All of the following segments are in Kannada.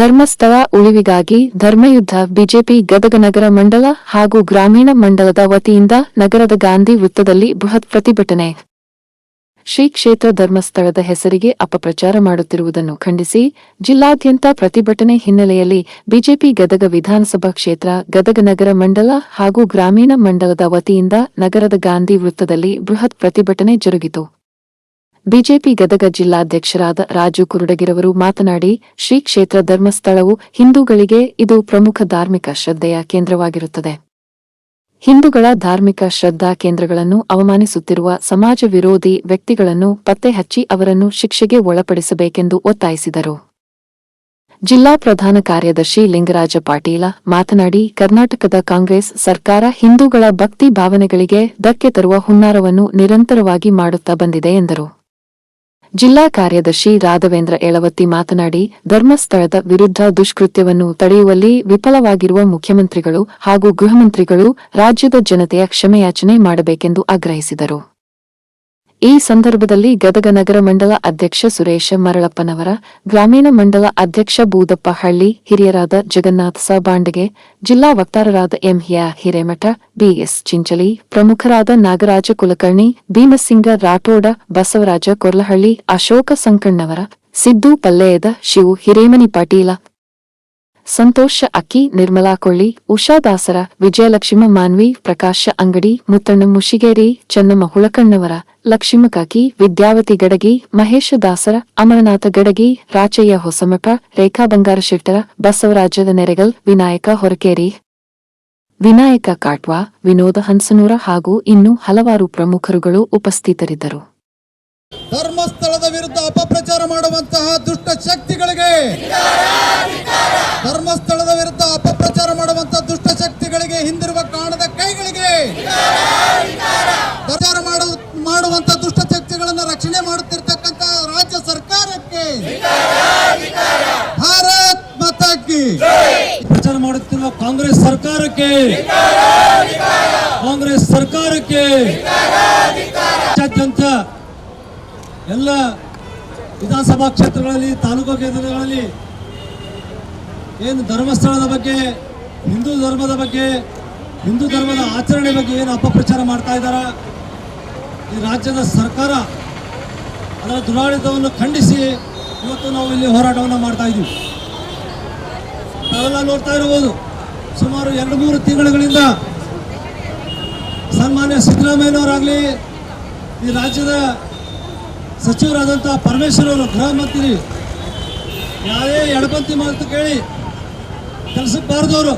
ಧರ್ಮಸ್ಥಳ ಉಳಿವಿಗಾಗಿ ಧರ್ಮಯುದ್ಧ ಬಿಜೆಪಿ ಗದಗ ನಗರ ಮಂಡಲ ಹಾಗೂ ಗ್ರಾಮೀಣ ಮಂಡಲದ ವತಿಯಿಂದ ನಗರದ ಗಾಂಧಿ ವೃತ್ತದಲ್ಲಿ ಬೃಹತ್ ಪ್ರತಿಭಟನೆ. ಶ್ರೀ ಕ್ಷೇತ್ರ ಧರ್ಮಸ್ಥಳದ ಹೆಸರಿಗೆ ಅಪಪ್ರಚಾರ ಮಾಡುತ್ತಿರುವುದನ್ನು ಖಂಡಿಸಿ ಜಿಲ್ಲಾದ್ಯಂತ ಪ್ರತಿಭಟನೆ ಹಿನ್ನೆಲೆಯಲ್ಲಿ ಬಿಜೆಪಿ ಗದಗ ವಿಧಾನಸಭಾ ಕ್ಷೇತ್ರ, ಗದಗ ನಗರ ಮಂಡಲ ಹಾಗೂ ಗ್ರಾಮೀಣ ಮಂಡಲದ ವತಿಯಿಂದ ನಗರದ ಗಾಂಧಿ ವೃತ್ತದಲ್ಲಿ ಬೃಹತ್ ಪ್ರತಿಭಟನೆ ಜರುಗಿತು. ಬಿಜೆಪಿ ಗದಗ ಜಿಲ್ಲಾಧ್ಯಕ್ಷರಾದ ರಾಜು ಕುರುಡಗಿರವರು ಮಾತನಾಡಿ, ಶ್ರೀ ಕ್ಷೇತ್ರ ಧರ್ಮಸ್ಥಳವು ಹಿಂದೂಗಳಿಗೆ ಇದು ಪ್ರಮುಖ ಧಾರ್ಮಿಕ ಶ್ರದ್ಧೆಯ ಕೇಂದ್ರವಾಗಿರುತ್ತದೆ. ಹಿಂದೂಗಳ ಧಾರ್ಮಿಕ ಶ್ರದ್ಧಾ ಕೇಂದ್ರಗಳನ್ನು ಅವಮಾನಿಸುತ್ತಿರುವ ಸಮಾಜ ವಿರೋಧಿ ವ್ಯಕ್ತಿಗಳನ್ನು ಪತ್ತೆ ಹಚ್ಚಿ ಅವರನ್ನು ಶಿಕ್ಷೆಗೆ ಒಳಪಡಿಸಬೇಕೆಂದು ಒತ್ತಾಯಿಸಿದರು. ಜಿಲ್ಲಾ ಪ್ರಧಾನ ಕಾರ್ಯದರ್ಶಿ ಲಿಂಗರಾಜ ಪಾಟೀಲ ಮಾತನಾಡಿ, ಕರ್ನಾಟಕದ ಕಾಂಗ್ರೆಸ್ ಸರ್ಕಾರ ಹಿಂದೂಗಳ ಭಕ್ತಿ ಭಾವನೆಗಳಿಗೆ ಧಕ್ಕೆ ತರುವ ಹುನ್ನಾರವನ್ನು ನಿರಂತರವಾಗಿ ಮಾಡುತ್ತಾ ಬಂದಿದೆ ಎಂದರು. ಜಿಲ್ಲಾ ಕಾರ್ಯದರ್ಶಿ ರಾಘವೇಂದ್ರ ಯಳವತ್ತಿ ಮಾತನಾಡಿ, ಧರ್ಮಸ್ಥಳದ ವಿರುದ್ಧ ದುಷ್ಕೃತ್ಯವನ್ನು ತಡೆಯುವಲ್ಲಿ ವಿಫಲವಾಗಿರುವ ಮುಖ್ಯಮಂತ್ರಿಗಳು ಹಾಗೂ ಗೃಹಮಂತ್ರಿಗಳು ರಾಜ್ಯದ ಜನತೆಯ ಕ್ಷಮೆಯಾಚನೆ ಮಾಡಬೇಕೆಂದು ಆಗ್ರಹಿಸಿದರು. ಈ ಸಂದರ್ಭದಲ್ಲಿ ಗದಗ ನಗರ ಮಂಡಲ ಅಧ್ಯಕ್ಷ ಸುರೇಶ ಮರಳಪ್ಪನವರ, ಗ್ರಾಮೀಣ ಮಂಡಲ ಅಧ್ಯಕ್ಷ ಬೂದಪ್ಪ ಹಳ್ಳಿ, ಹಿರಿಯರಾದ ಜಗನ್ನಾಥ ಸ. ಬಾಂಡಗೆ, ಜಿಲ್ಲಾ ವಕ್ತಾರರಾದ ಎಂಹಿಯಾ ಹಿರೇಮಠ ಬಿಎಸ್ ಚಿಂಚಲಿ, ಪ್ರಮುಖರಾದ ನಾಗರಾಜ ಕುಲಕರ್ಣಿ, ಭೀಮಸಿಂಗ ರಾಠೋಡ, ಬಸವರಾಜ ಕೊರ್ಲಹಳ್ಳಿ, ಅಶೋಕ ಸಂಕಣ್ಣವರ, ಸಿದ್ದು ಪಲ್ಲೆಯದ ಶಿವು ಹಿರೇಮನಿ ಪಾಟೀಲ ಸಂತೋಷ, ಅಕ್ಕಿ, ನಿರ್ಮಲಾ ಕೊಳ್ಳಿ ಉಷಾದಾಸರ ವಿಜಯಲಕ್ಷ್ಮ ಮಾನ್ವಿ, ಪ್ರಕಾಶ ಅಂಗಡಿ, ಮುತ್ತಣ್ಣ ಮುಷಿಗೇರಿ, ಚನ್ನಮ್ಮ ಹುಳಕಣ್ಣವರ, ಲಕ್ಷ್ಮ ಕಾಕಿ, ವಿದ್ಯಾವತಿ ಗಡಗಿ, ಮಹೇಶ ದಾಸರ, ಅಮರನಾಥ ಗಡಗಿ, ರಾಚಯ್ಯ ಹೊಸಮಠ, ರೇಖಾ ಬಂಗಾರ ಶೆಟ್ಟರ, ಬಸವರಾಜದ ನೆರೆಗಲ್, ವಿನಾಯಕ ಹೊರಕೇರಿ. ವಿನಾಯಕ ಕಾಟ್ವಾ, ವಿನೋದ ಹಂಸನೂರ ಹಾಗೂ ಇನ್ನೂ ಹಲವಾರು ಪ್ರಮುಖರುಗಳು ಉಪಸ್ಥಿತರಿದ್ದರು. ಧರ್ಮಸ್ಥಳದ ವಿರುದ್ಧ ಅಪಪ್ರಚಾರ ಮಾಡುವಂತಹ ದುಷ್ಟ ಶಕ್ತಿಗಳಿಗೆ ಧರ್ಮಸ್ಥಳದ ವಿರುದ್ಧ ಅಪಪ್ರಚಾರ ಮಾಡುವಂತಹ ದುಷ್ಟ ಶಕ್ತಿಗಳಿಗೆ ಹಿಂದಿರುವ ಕಾಣದ ಕೈಗಳಿಗೆ ಪ್ರಚಾರ ಮಾಡುವಂತಹ ಮಾಡುವಂತ ದುಷ್ಟ ಶಕ್ತಿಗಳನ್ನು ರಕ್ಷಣೆ ಮಾಡುತ್ತಿರ್ತಕ್ಕಂತ ರಾಜ್ಯ ಸರ್ಕಾರಕ್ಕೆ ಭಾರತ್ ಮತಕ್ಕೆ ಪ್ರಚಾರ ಮಾಡುತ್ತಿರುವ ಕಾಂಗ್ರೆಸ್ ಸರ್ಕಾರಕ್ಕೆ ಕಾಂಗ್ರೆಸ್ ಸರ್ಕಾರಕ್ಕೆ ರಾಜ್ಯಾದ್ಯಂತ ಎಲ್ಲ ವಿಧಾನಸಭಾ ಕ್ಷೇತ್ರಗಳಲ್ಲಿ, ತಾಲೂಕು ಕೇಂದ್ರಗಳಲ್ಲಿ ಏನು ಧರ್ಮಸ್ಥಳದ ಬಗ್ಗೆ, ಹಿಂದೂ ಧರ್ಮದ ಬಗ್ಗೆ, ಹಿಂದೂ ಧರ್ಮದ ಆಚರಣೆ ಬಗ್ಗೆ ಏನು ಅಪಪ್ರಚಾರ ಮಾಡ್ತಾ ಇದ್ದಾರೆ? ಈ ರಾಜ್ಯದ ಸರ್ಕಾರ ಅದರ ದುರಾಡಳಿತವನ್ನು ಖಂಡಿಸಿ ಇವತ್ತು ನಾವು ಇಲ್ಲಿ ಹೋರಾಟವನ್ನು ಮಾಡ್ತಾ ಇದ್ದೀವಿ. ನಾವೆಲ್ಲ ನೋಡ್ತಾ ಇರಬಹುದು, ಸುಮಾರು ಎರಡು ಮೂರು ತಿಂಗಳುಗಳಿಂದ ಸನ್ಮಾನ್ಯ ಸಿದ್ದರಾಮಯ್ಯನವರಾಗಲಿ ಈ ರಾಜ್ಯದ ಸಚಿವರಾದಂಥ ಪರಮೇಶ್ವರ್ ಅವರು ಗೃಹ ಮಂತ್ರಿ. ಯಾರೇ ಎಡಪಂತಿ ಮಾತು ಕೇಳಿ ಕೆಲಸಕ್ಕೆ ಬಾರದವರು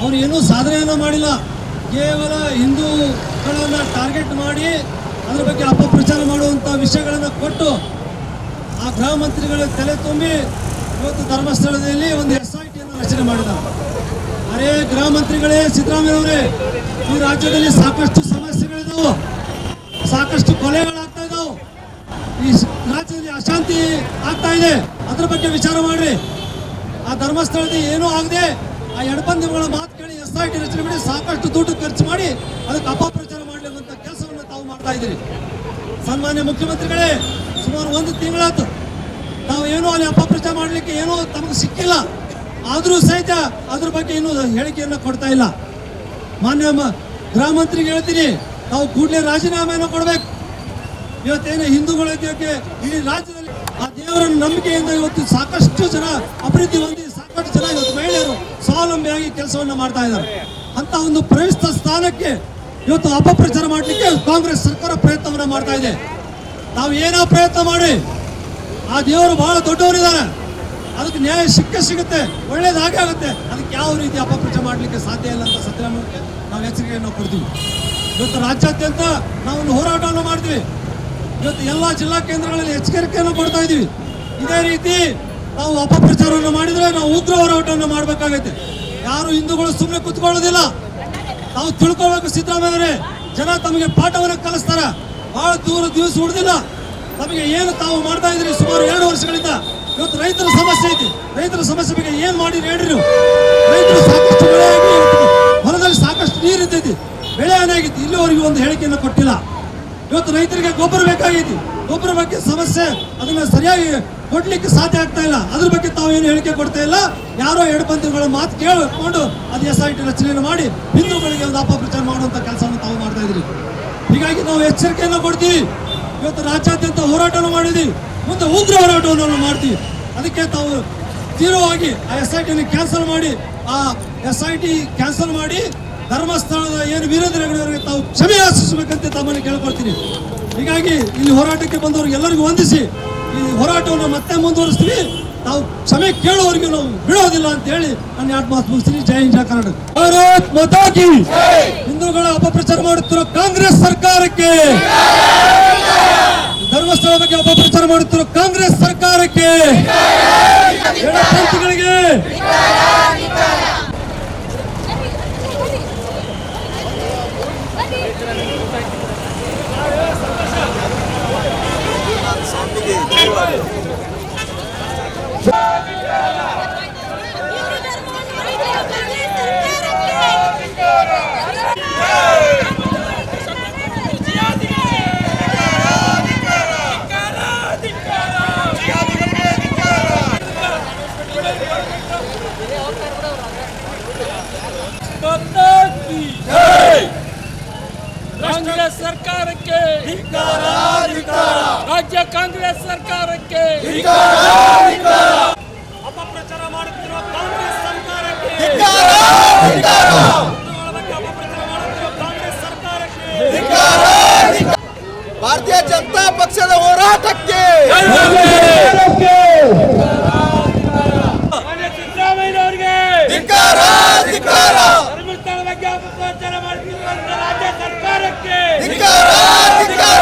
ಅವ್ರು ಏನೂ ಸಾಧನೆಯನ್ನು ಮಾಡಿಲ್ಲ. ಕೇವಲ ಹಿಂದೂಗಳನ್ನು ಟಾರ್ಗೆಟ್ ಮಾಡಿ ಅದರ ಬಗ್ಗೆ ಅಪಪ್ರಚಾರ ಮಾಡುವಂಥ ವಿಷಯಗಳನ್ನು ಕೊಟ್ಟು ಆ ಗೃಹ ಮಂತ್ರಿಗಳ ತಲೆ ತುಂಬಿ ಇವತ್ತು ಧರ್ಮಸ್ಥಳದಲ್ಲಿ ಒಂದು ಎಸ್ ಐ ಟಿಯನ್ನು ರಚನೆ ಮಾಡಿದ ಅರೇ ಗೃಹ ಮಂತ್ರಿಗಳೇ ಸಿದ್ದರಾಮಯ್ಯವರೇ ಈ ರಾಜ್ಯದಲ್ಲಿ ಸಾಕಷ್ಟು ಸಮಸ್ಯೆಗಳಿದಾವೆ. ಸಾಕಷ್ಟು ಸ್- ರಾಜ್ಯದಲ್ಲಿ ಅಶಾಂತಿ ಆಗ್ತಾ ಇದೆ. ಅದ್ರ ಬಗ್ಗೆ ವಿಚಾರ ಮಾಡ್ರಿ. ಆ ಧರ್ಮಸ್ಥಳದಲ್ಲಿ ಏನೂ ಆಗದೆ ಆ ಎಡಪಂದಿಗಳ ಮಾತು ಕೇಳಿ ಎಸ್ ಐ ಟಿ ರಚನೆ ಮಾಡಿ ಸಾಕಷ್ಟು ದುಡ್ಡು ಖರ್ಚು ಮಾಡಿ ಅದಕ್ಕೆ ಅಪಪ್ರಚಾರ ಮಾಡಲಿರುವಂತ ಕೆಲಸವನ್ನು ತಾವು ಮಾಡ್ತಾ ಇದ್ದೀರಿ. ಸನ್ಮಾನ್ಯ ಮುಖ್ಯಮಂತ್ರಿಗಳೇ, ಸುಮಾರು ಒಂದು ತಿಂಗಳಾಯ್ತು ನಾವು ಏನೋ ಅಲ್ಲಿ ಅಪಪ್ರಚಾರ ಮಾಡಲಿಕ್ಕೆ ಏನೋ ತಮಗೆ ಸಿಕ್ಕಿಲ್ಲ. ಆದರೂ ಸಹಿತ ಅದ್ರ ಬಗ್ಗೆ ಇನ್ನೂ ಹೇಳಿಕೆಯನ್ನು ಕೊಡ್ತಾ ಇಲ್ಲ. ಮಾನ್ಯ ಗೃಹ ಮಂತ್ರಿಗೆ ಹೇಳ್ತೀನಿ, ನಾವು ಕೂಡಲೇ ರಾಜೀನಾಮೆಯನ್ನು ಕೊಡಬೇಕು. ಇವತ್ತೇನು ಹಿಂದೂಗಳ ಈ ರಾಜ್ಯದಲ್ಲಿ ಆ ದೇವರ ನಂಬಿಕೆಯಿಂದ ಇವತ್ತು ಸಾಕಷ್ಟು ಜನ ಅಭಿವೃದ್ಧಿ ಹೊಂದಿ ಸಾಕಷ್ಟು ಜನ ಇವತ್ತು ಮಹಿಳೆಯರು ಸ್ವಾವಲಂಬಿಯಾಗಿ ಕೆಲಸವನ್ನು ಮಾಡ್ತಾ ಇದ್ದಾರೆ. ಅಂತ ಒಂದು ಪ್ರವೇಶ ಸ್ಥಾನಕ್ಕೆ ಇವತ್ತು ಅಪಪ್ರಚಾರ ಮಾಡಲಿಕ್ಕೆ ಕಾಂಗ್ರೆಸ್ ಸರ್ಕಾರ ಪ್ರಯತ್ನವನ್ನು ಮಾಡ್ತಾ ಇದೆ. ನಾವು ಏನೋ ಪ್ರಯತ್ನ ಮಾಡಿ ಆ ದೇವರು ಬಹಳ ದೊಡ್ಡವರಿದ್ದಾರೆ. ಅದಕ್ಕೆ ನ್ಯಾಯ ಸಿಕ್ಕ ಸಿಗುತ್ತೆ ಒಳ್ಳೇದಾಗೆ ಆಗುತ್ತೆ. ಅದಕ್ಕೆ ಯಾವ ರೀತಿ ಅಪಪ್ರಚಾರ ಮಾಡಲಿಕ್ಕೆ ಸಾಧ್ಯ ಇಲ್ಲ ಅಂತ ಸದ್ಯ ನಾವು ಎಚ್ಚರಿಕೆಯನ್ನು ಕೊಡ್ತೀವಿ. ಇವತ್ತು ರಾಜ್ಯಾದ್ಯಂತ ನಾವು ಹೋರಾಟವನ್ನು ಮಾಡ್ತೀವಿ. ಇವತ್ತು ಎಲ್ಲ ಜಿಲ್ಲಾ ಕೇಂದ್ರಗಳಲ್ಲಿ ಎಚ್ಚರಿಕೆಯನ್ನು ಕೊಡ್ತಾ ಇದ್ದೀವಿ. ಇದೇ ರೀತಿ ನಾವು ಅಪಪ್ರಚಾರವನ್ನು ಮಾಡಿದರೆ ನಾವು ಉಗ್ರ ಹೋರಾಟವನ್ನು ಮಾಡಬೇಕಾಗೈತೆ ಯಾರು ಹಿಂದೂಗಳು ಸುಮ್ಮನೆ ಕುತ್ಕೊಳ್ಳೋದಿಲ್ಲ. ನಾವು ತಿಳ್ಕೊಳ್ಬೇಕು ಸಿದ್ದರಾಮಯ್ಯವರೇ ಜನ ತಮಗೆ ಪಾಠವನ್ನು ಕಲಿಸ್ತಾರೆ. ಬಹಳ ದೂರ ದಿವಸ ಉಳಿದಿಲ್ಲ. ನಮಗೆ ಏನು ತಾವು ಮಾಡ್ತಾ ಇದ್ರಿ ಸುಮಾರು ಎರಡು ವರ್ಷಗಳಿಂದ. ಇವತ್ತು ರೈತರ ಸಮಸ್ಯೆ ಐತಿ. ರೈತರ ಸಮಸ್ಯೆ ಬಗ್ಗೆ ಏನ್ ಮಾಡಿ ಹೇಳ್ರಿ ರೈತರು ಸಾಕಷ್ಟು ಬೆಳೆ ಆಗಿ ಹೊಲದಲ್ಲಿ ಸಾಕಷ್ಟು ನೀರು ಇದ್ದೈತಿ ಬೆಳೆ ಏನಾಗಿತ್ತು ಇಲ್ಲಿವರೆಗೂ ಒಂದು ಹೇಳಿಕೆಯನ್ನು ಕೊಟ್ಟಿಲ್ಲ. ಇವತ್ತು ರೈತರಿಗೆ ಗೊಬ್ಬರ ಬೇಕಾಗಿದೆ ಗೊಬ್ಬರ ಬಗ್ಗೆ ಸಮಸ್ಯೆ, ಅದನ್ನ ಸರಿಯಾಗಿ ಕೊಡ್ಲಿಕ್ಕೆ ಸಾಧ್ಯ ಆಗ್ತಾ ಇಲ್ಲ. ಅದ್ರ ಬಗ್ಗೆ ತಾವು ಏನು ಹೇಳಿಕೆ ಕೊಡ್ತಾ ಇಲ್ಲ. ಯಾರೋ ಎಡಪಂಥಗಳ ಮಾತು ಕೇಳಿಕೊಂಡು ಅದು ಎಸ್ ಐ ಟಿ ರಚನೆಯನ್ನು ಮಾಡಿ ಹಿಂದೂಗಳಿಗೆ ಒಂದು ಅಪಪ್ರಚಾರ ಮಾಡುವಂತ ಕೆಲಸವನ್ನು ತಾವು ಮಾಡ್ತಾ ಇದ್ರಿ ಹೀಗಾಗಿ ನಾವು ಎಚ್ಚರಿಕೆಯನ್ನು ಕೊಡ್ತೀವಿ. ಇವತ್ತು ರಾಜ್ಯಾದ್ಯಂತ ಹೋರಾಟವನ್ನು ಮಾಡಿದ್ವಿ ಮುಂದೆ ಉಗ್ರ ಹೋರಾಟವನ್ನು ಮಾಡ್ತೀವಿ. ಅದಕ್ಕೆ ತಾವು ತೀವ್ರವಾಗಿ ಆ ಎಸ್ ಐ ಟಿನ ಕ್ಯಾನ್ಸಲ್ ಮಾಡಿ, ಆ ಎಸ್ ಐ ಟಿ ಕ್ಯಾನ್ಸಲ್ ಮಾಡಿ ಧರ್ಮಸ್ಥಳದ ಏನು ವೀರೇಂದ್ರಗಳಿಗೆ ತಾವು ಕ್ಷಮೆ ಆಶಿಸಬೇಕಂತೆ ತಮ್ಮನ್ನು ಕೇಳ್ಕೊಳ್ತೀನಿ. ಹೀಗಾಗಿ ಇಲ್ಲಿ ಹೋರಾಟಕ್ಕೆ ಬಂದವರಿಗೆ ಎಲ್ಲರಿಗೂ ವಂದಿಸಿ, ಈ ಹೋರಾಟವನ್ನು ಮತ್ತೆ ಮುಂದುವರಿಸ್ತೀವಿ. ತಾವು ಕ್ಷಮೆ ಕೇಳುವವರಿಗೆ ನಾವು ಬಿಡೋದಿಲ್ಲ ಅಂತ ಹೇಳಿ ನನ್ನ ಮಾತು ಮುಗಿಸ್ತೀನಿ. ಜೈ ಹಿಂದ್ ಜಯ ಕರ್ನಾಟಕ ಹಿಂದೂಗಳ ಅಪಪ್ರಚಾರ ಮಾಡುತ್ತಿರೋ ಕಾಂಗ್ರೆಸ್ ಸರ್ಕಾರಕ್ಕೆ. ಧರ್ಮಸ್ಥಳ ಬಗ್ಗೆ ಅಪಪ್ರಚಾರ ಮಾಡುತ್ತಿರೋ ಕಾಂಗ್ರೆಸ್ ಸರ್ಕಾರಕ್ಕೆ. ಎಡಪಂಥಿಗಳಿಗೆ. ಕಾಂಗ್ರೆಸ್ ಸರ್ಕಾರಕ್ಕೆ. ರಾಜ್ಯ ಕಾಂಗ್ರೆಸ್ ಸರ್ಕಾರಕ್ಕೆ. ಅಪಪ್ರಚಾರ ಮಾಡುತ್ತಿರುವ ಕಾಂಗ್ರೆಸ್ ಸರ್ಕಾರಕ್ಕೆ. ಭಾರತೀಯ ಜನತಾ ಪಕ್ಷದ ಹೋರಾಟಕ್ಕೆ. ಮಾನ್ಯ ಸಿದ್ದರಾಮಯ್ಯನವರಿಗೆ ಧಿಕ್ಕಾರ ಧಿಕ್ಕಾರ ಧರ್ಮಸ್ಥಳ ಬಗ್ಗೆ ಅಪಪ್ರಚಾರ ಮಾಡುತ್ತಿರುವಂತ ರಾಜ್ಯ ಸರ್ಕಾರಕ್ಕೆ ಧಿಕ್ಕಾರ ಧಿಕ್ಕಾರ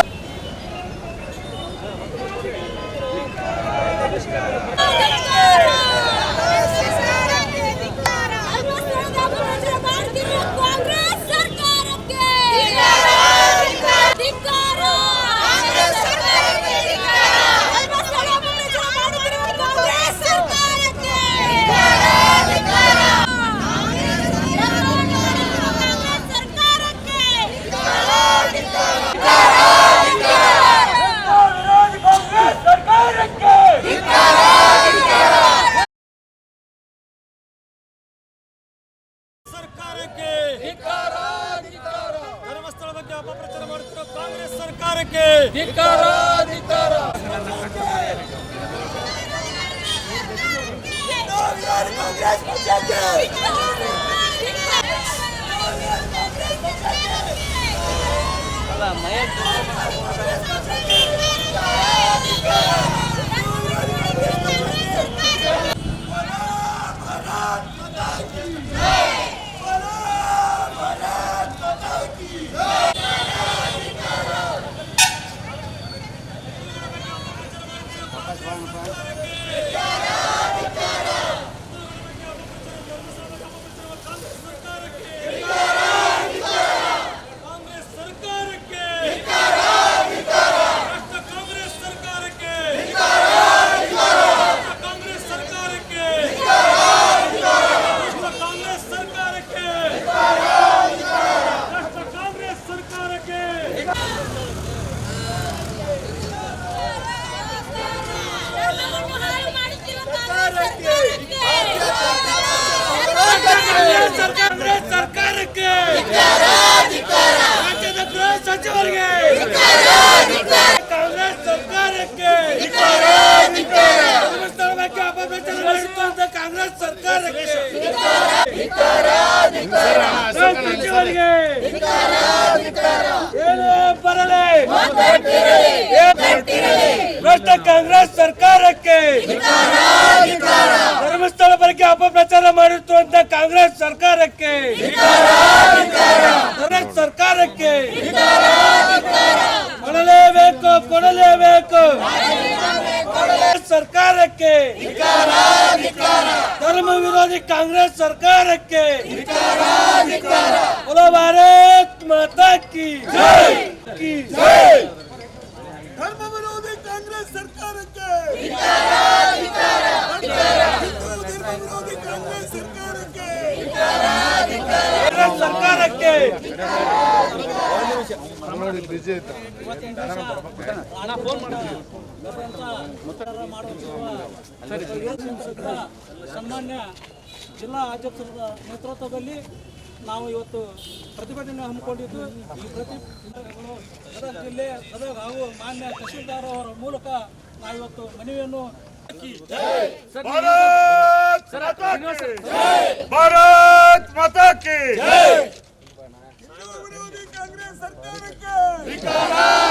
ಕಾಂಗ್ರೆಸ್ ಸರ್ಕಾರಕ್ಕೆ ಕಾಂಗ್ರೆಸ್ ಸರ್ಕಾರಕ್ಕೆ ವಿರೋಧಿ ಕಾಂಗ್ರೆಸ್ ಸರ್ಕಾರಕ್ಕೆ ಸರ್ಕಾರಕ್ಕೆ ಧರ್ಮಸ್ಥಳ ಬಗ್ಗೆ ಅಪಪ್ರಚಾರ ಮಾಡುತ್ತಿರುವ ಕಾಂಗ್ರೆಸ್ ಸರ್ಕಾರಕ್ಕೆ ಧಿಕ್ಕಾರ ಧಿಕ್ಕಾರ ಕಾಂಗ್ರೆಸ್ ಸರ್ಕಾರಕ್ಕೆ ರಾಷ್ಟ್ರ ಕಾಂಗ್ರೆಸ್ ಸರ್ಕಾರಕ್ಕೆ ರಾಷ್ಟ್ರ ಕಾಂಗ್ರೆಸ್ ಸರ್ಕಾರಕ್ಕೆ ರಾಷ್ಟ್ರ ಕಾಂಗ್ರೆಸ್ ಸರ್ಕಾರಕ್ಕೆ ರಾಷ್ಟ್ರ ಕಾಂಗ್ರೆಸ್ ಸರ್ಕಾರಕ್ಕೆ ಕಾಂಗ್ರೆಸ್ ಸರ್ಕಾರಕ್ಕೆ ರಾಜ್ಯದ ಗೃಹ ಸಚಿವರಿಗೆ ಕಾಂಗ್ರೆಸ್ ಸರ್ಕಾರಕ್ಕೆ ಧರ್ಮಸ್ಥಳ ಬಗ್ಗೆ ಅಪಪ್ರಚಾರ ಮಾಡುತ್ತಿರುವಂತ ಕಾಂಗ್ರೆಸ್ ಸರ್ಕಾರಕ್ಕೆ ಏನೇ ಬರಲಿ ಭ್ರಷ್ಟ ಕಾಂಗ್ರೆಸ್ ಸರ್ಕಾರಕ್ಕೆ ಧರ್ಮಸ್ಥಳ ಬಗ್ಗೆ ಅಪಪ್ರಚಾರ ಕಾಂಗ್ರೆಸ್ ಸರ್ಕಾರಕ್ಕೆ ಕಾಂಗ್ರೆಸ್ ಸರ್ಕಾರಕ್ಕೆ ಕೊಡಲೇಬೇಕು ಕೊಡಲೇಬೇಕು ಸರ್ಕಾರಕ್ಕೆ ಧರ್ಮ ವಿರೋಧಿ ಕಾಂಗ್ರೆಸ್ ಸರ್ಕಾರಕ್ಕೆ. ಕುಲ ಭಾರತ್ ಮಾತಾ ಕಿ ಧರ್ಮ ವಿರೋಧಿ ಕಾಂಗ್ರೆಸ್ ಸರ್ಕಾರಕ್ಕೆ. ಸರ್ಕಾರಕ್ಕೆ. ಸರ್ಕಾರಕ್ಕೆ ಸನ್ಮಾನ್ಯ ಜಿಲ್ಲಾ ಅಧ್ಯಕ್ಷರ ನೇತೃತ್ವದಲ್ಲಿ ನಾವು ಇವತ್ತು ಪ್ರತಿಭಟನೆ ಹಮ್ಮಿಕೊಂಡಿದ್ದು. ಈ ಪ್ರತಿಭಟನೆಗಳು ಗದಗ ಜಿಲ್ಲೆ ಗದಗ ಹಾಗೂ ಮಾನ್ಯ ತಹಶೀಲ್ದಾರ್ ಅವರ ಮೂಲಕ ನಾವಿವತ್ತು ಮನವಿಯನ್ನು ಕಾಂಗ್ರೆಸ್ ಸರ್ಕಾರಕ್ಕೆ